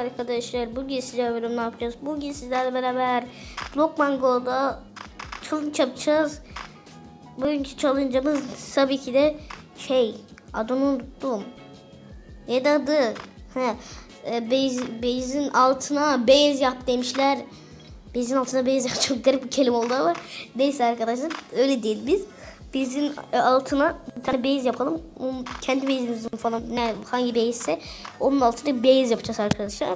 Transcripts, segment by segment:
arkadaşlar. Bugün sizlerle beraber ne yapacağız? Bugün sizlerle beraber Blockman Go'da challenge yapacağız. Bugünkü challenge'ımız tabii ki de şey adını unuttum. Neydi adı? He, e, base, base'in altına base yap demişler. Base'in altına base yap çok garip bir kelime oldu ama neyse arkadaşlar öyle değil biz. Base'in e, altına bir tane base yapalım. Kendi base'imizin falan ne hangi base ise onun altına base yapacağız arkadaşlar.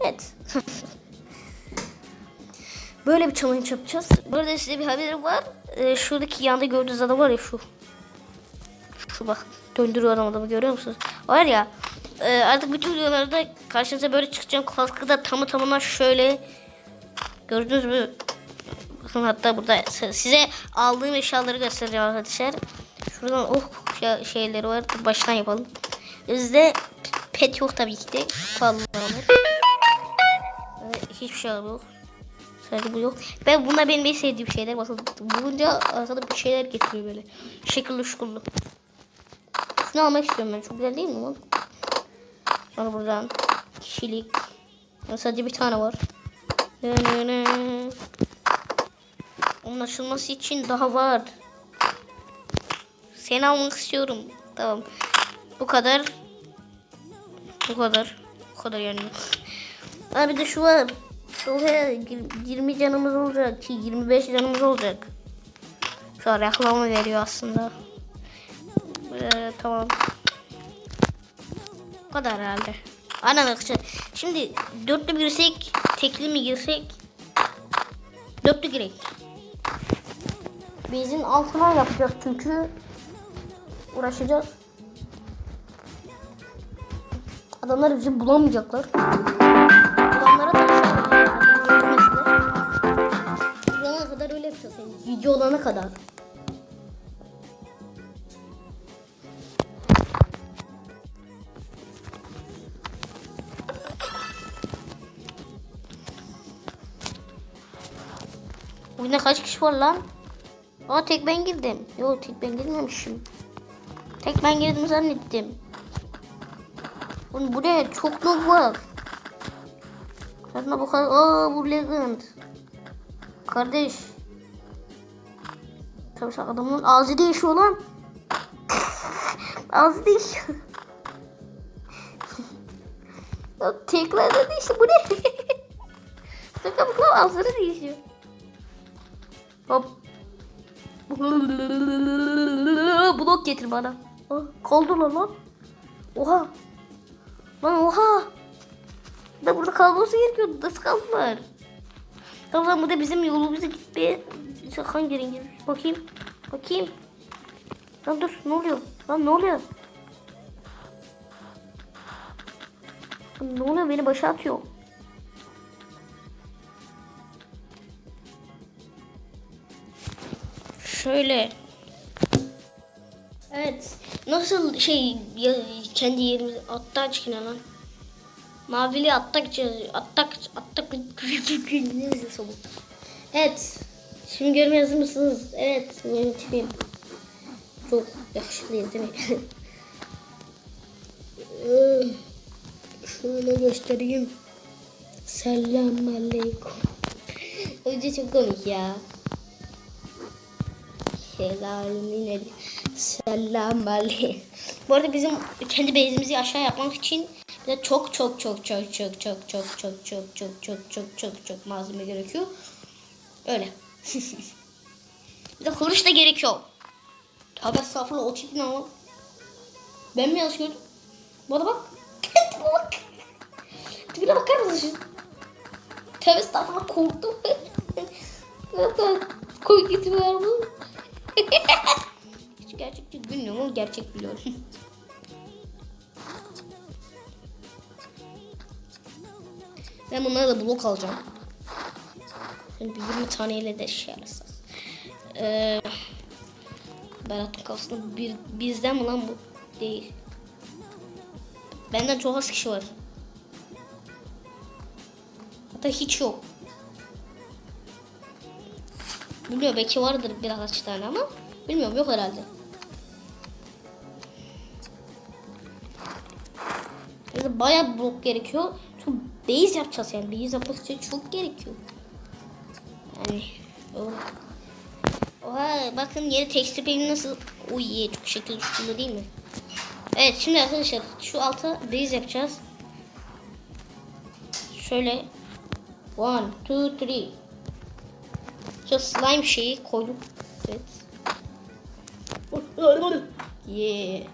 Evet. Böyle bir challenge yapacağız. Burada size bir haberim var. Ee, şuradaki yanda gördüğünüz adam var ya şu. Şu bak döndürüyor adam adamı görüyor musunuz? Var ya e, artık bütün videolarda karşınıza böyle çıkacağım. Kaskı da tamı tamına şöyle gördünüz mü? Bakın hatta burada size aldığım eşyaları göstereceğim arkadaşlar. Şuradan oh şey- şeyleri var. Baştan yapalım. Bizde pet yok tabii ki de. Ee, Hiçbir şey yok. Sadece bu yok. Ben bunlar benim en sevdiğim şeyler. Bakın bulunca aslında bir şeyler getiriyor böyle. Şekilli şukullu. Şunu almak istiyorum ben. Çok güzel değil mi oğlum? Sonra buradan kişilik. Sadece bir tane var. Onun açılması için daha var. Seni almak istiyorum. Tamam. Bu kadar. Bu kadar. Bu kadar yani. Abi de şu var. Oraya 20 canımız olacak ki 25 canımız olacak. Şu an reklamı veriyor aslında. Ee, tamam. Bu kadar herhalde. Aynen arkadaşlar. Şimdi dörtlü girsek, tekli mi girsek? Dörtlü girek. Bezin altına yapacağız çünkü uğraşacağız. Adamlar bizi bulamayacaklar. Bulanlara da Bulana kadar öyle yapacağız. Yani video olana kadar. Oyunda kaç kişi var lan? Aa tek ben girdim. Yok tek ben girmemişim. Tek ben girdim zannettim. Oğlum bu ne? Çok noob var. Karına bakar. Aa bu legend. Kardeş. Tabii sen adamın ağzı değişiyor lan. ağzı değişiyor. ya tekrarda değişiyor. Bu ne? Sakın bakalım ağzları değişiyor. Hop. Blok getir bana. Kaldı lan lan. Oha. Lan oha. Da burada kalması gerekiyor. Nasıl kaldılar? Tamam bu da bizim yolumuza gitti. Hangi rengi? Bakayım. Bakayım. Lan dur ne oluyor? Lan ne oluyor? Lan ne oluyor? Beni başa atıyor. Şöyle. Evet. Nasıl şey ya, kendi yerimiz attan çıkına lan. Mavili attak. Attak attak neyse sabun. Evet. Şimdi görmeye hazır mısınız? Evet. Benim tipim. Çok yakışıklıyız değil mi? Ee, Şöyle göstereyim. Selam aleyküm. Önce çok komik ya. Helalimin Selam aleyküm. Bu arada bizim kendi bezimizi aşağı yapmak için bize çok çok çok çok çok çok çok çok çok çok çok çok çok çok malzeme gerekiyor. Öyle. bir de kılıç da gerekiyor. Tabi estağfurullah o tip ne ama. Ben mi yanlış gördüm? Bana bak. Bak. Tipine bakar mısın? Tabi estağfurullah korktum. Koy gitme var mı? Hiç gerçek değil bilmiyorum ama gerçek biliyorum. ben bunlara da blok alacağım. Yani bir 20 taneyle de şey arasız. Ee, Berat'ın kafasında bir, bizden mi lan bu? Değil. Benden çok az kişi var. Hatta hiç yok. Biliyor belki vardır birkaç tane ama bilmiyorum yok herhalde. Yani bayağı blok gerekiyor. Çünkü base yapacağız yani. Base yapmak için çok gerekiyor. Yani oh. Oha bakın yeni tekstil peynir nasıl uyuyor. Çok şekil üstünde değil mi? Evet şimdi arkadaşlar şu alta base yapacağız. Şöyle 1, 2, 3 Şuraya slime şeyi koydum. Evet. Yeah.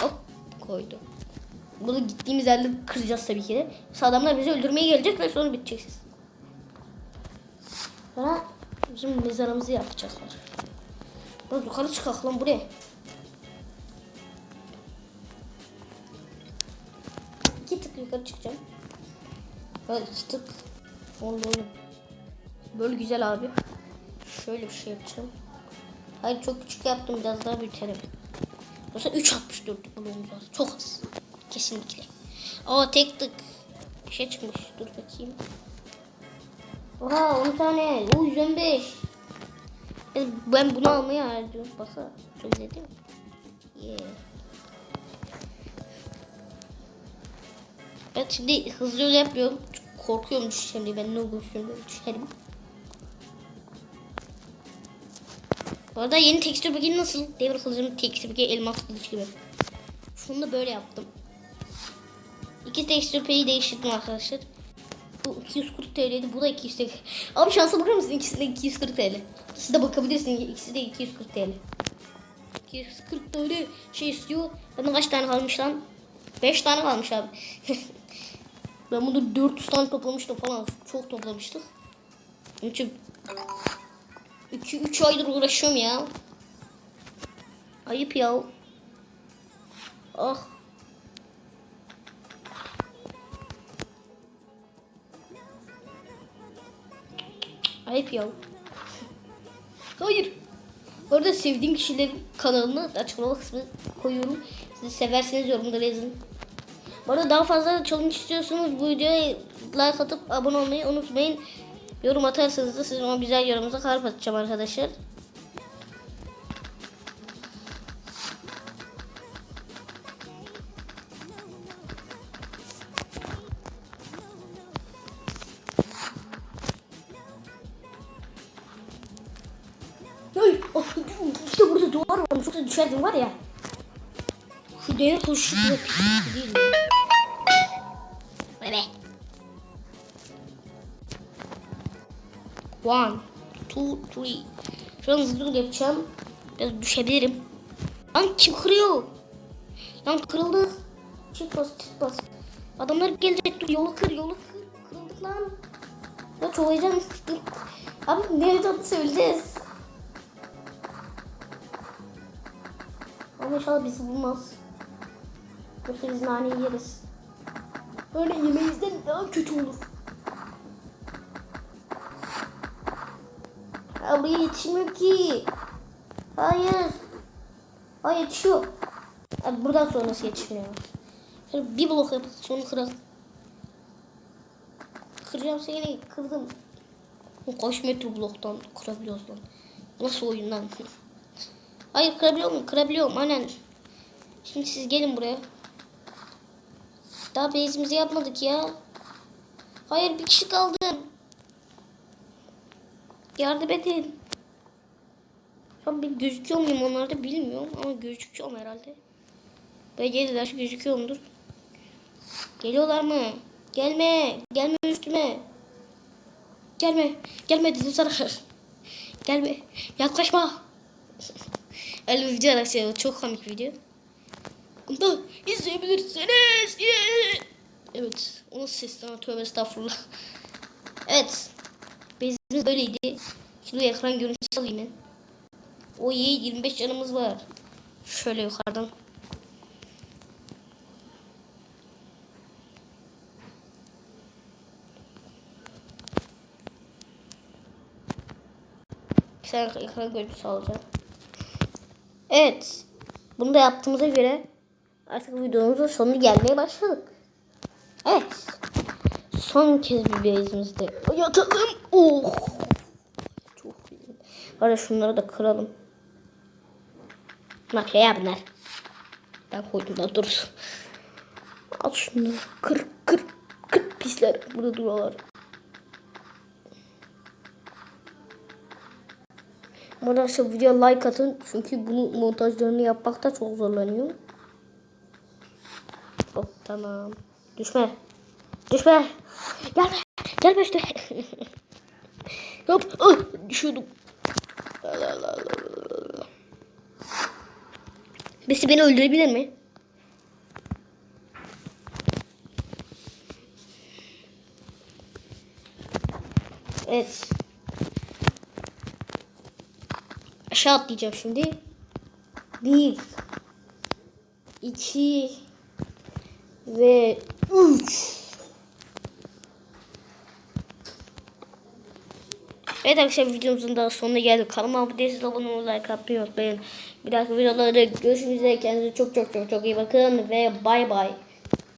Hop koydum. Bunu gittiğimiz yerde kıracağız tabii ki de. Mesela adamlar bizi öldürmeye gelecek ve sonra biteceksiniz. Sonra bizim mezarımızı yapacaklar. Biraz yukarı çıkak lan buraya. İki tık yukarı çıkacağım. Böyle iki tık. Oldu oğlum. Böyle güzel abi. Şöyle bir şey yapacağım. Hayır çok küçük yaptım biraz daha büyütelim. Yoksa 3.64 bloğumuz var. Çok az. Kesinlikle. Aa tek tık. Bir şey çıkmış. Dur bakayım. Oha 10 tane. O 115. Ben- bunu almaya harcıyorum. Çok değil mi? Yeah. Ben şimdi hızlı yol yapmıyorum. Çünkü korkuyorum düşeceğim diye. Ben ne olursun böyle düşerim. Bu arada yeni tekstür paketi nasıl? Devir kılıcının tekstür paketi elmas kılıç gibi. Şunu da böyle yaptım. İki tekstür paketi değiştirdim arkadaşlar. Bu 240 TL'ydi. Bu da 200 TL. Abi şansa bakar mısın? İkisi de 240 TL. Siz de bakabilirsiniz. İkisi de 240 TL. 240 TL şey istiyor. Benden kaç tane kalmış lan? 5 tane kalmış abi. ben bunu 400 tane toplamıştım falan. Çok toplamıştık. Onun için 2-3 aydır uğraşıyorum ya. Ayıp ya. Ah. Ayıp ya. Hayır. Orada sevdiğim kişilerin kanalını açıklama kısmı koyuyorum. Siz severseniz yorumlara yazın. Bu arada daha fazla challenge istiyorsanız bu videoya like atıp abone olmayı unutmayın. Yorum atarsanız da sizin o güzel yorumunuza kalp atacağım arkadaşlar. Ay, oh, işte burada duvar var. Çok da düşerdim var ya. Şu demir pis değil One, two, three. Şu an hızlı yapacağım. Biraz düşebilirim. Lan kim kırıyor? Lan kırıldı. Çift bas, çift bas. Adamlar gelecek dur yolu kır, yolu kır. Kırıldık lan. Ya çok heyecan. Abi nereden söyleyeceğiz? Ama inşallah bizi bulmaz. Yoksa biz nane yeriz. Böyle yemeğizden daha kötü olur. Buraya yetişmiyor ki. Hayır. Hayır yetişiyor. Abi buradan sonrası yetişmiyor. Şöyle bir blok yapıp sonra kıralım. Kıracağım seni kırdım. Kaç metre bloktan kırabiliyoruz lan. Nasıl oyun lan? Hayır kırabiliyor muyum? Kırabiliyorum aynen. Şimdi siz gelin buraya. Daha base'imizi yapmadık ya. Hayır bir kişi kaldı. Yardım edin. Şu ben gözüküyor muyum onlarda bilmiyorum ama gözüküyorum herhalde. Ve geldiler gözüküyorumdur. Geliyorlar mı? Gelme. Gelme üstüme. Gelme. Gelme dedim sana. Gelme. Yaklaşma. Öyle bir video arkadaşlar. Çok komik video. Bunda izleyebilirsiniz. Evet. Onun sesinden tövbe estağfurullah. Evet. Bezimiz böyleydi. Şimdi ekran görüntüsü alayım ben. O iyi 25 canımız var. Şöyle yukarıdan. Sen ekran görüntüsü alacağım. Evet. Bunu da yaptığımıza göre artık videomuzun sonu gelmeye başladık. Evet. Son kez bir base'imizde yatalım. Oh. Çok iyi. Hadi şunları da kıralım. Bak ya bunlar. Ben koydum da dursun. At şunu. Kır kır kır pisler. Burada duruyorlar. Arkadaşlar videoya like atın. Çünkü bunu montajlarını yapmakta çok zorlanıyorum. Hop tamam. Düşme. Düşme. Gelme. Gelme işte. Hop. Ah, la la la. Birisi beni öldürebilir mi? Evet. Aşağı atlayacağım şimdi. Bir. iki Ve üç. Evet arkadaşlar videomuzun daha sonuna geldik. Kanalıma abone değilseniz abone olmayı, like atmayı unutmayın. Bir dahaki videolarda görüşmek üzere. Kendinize çok çok çok çok iyi bakın ve bay bay.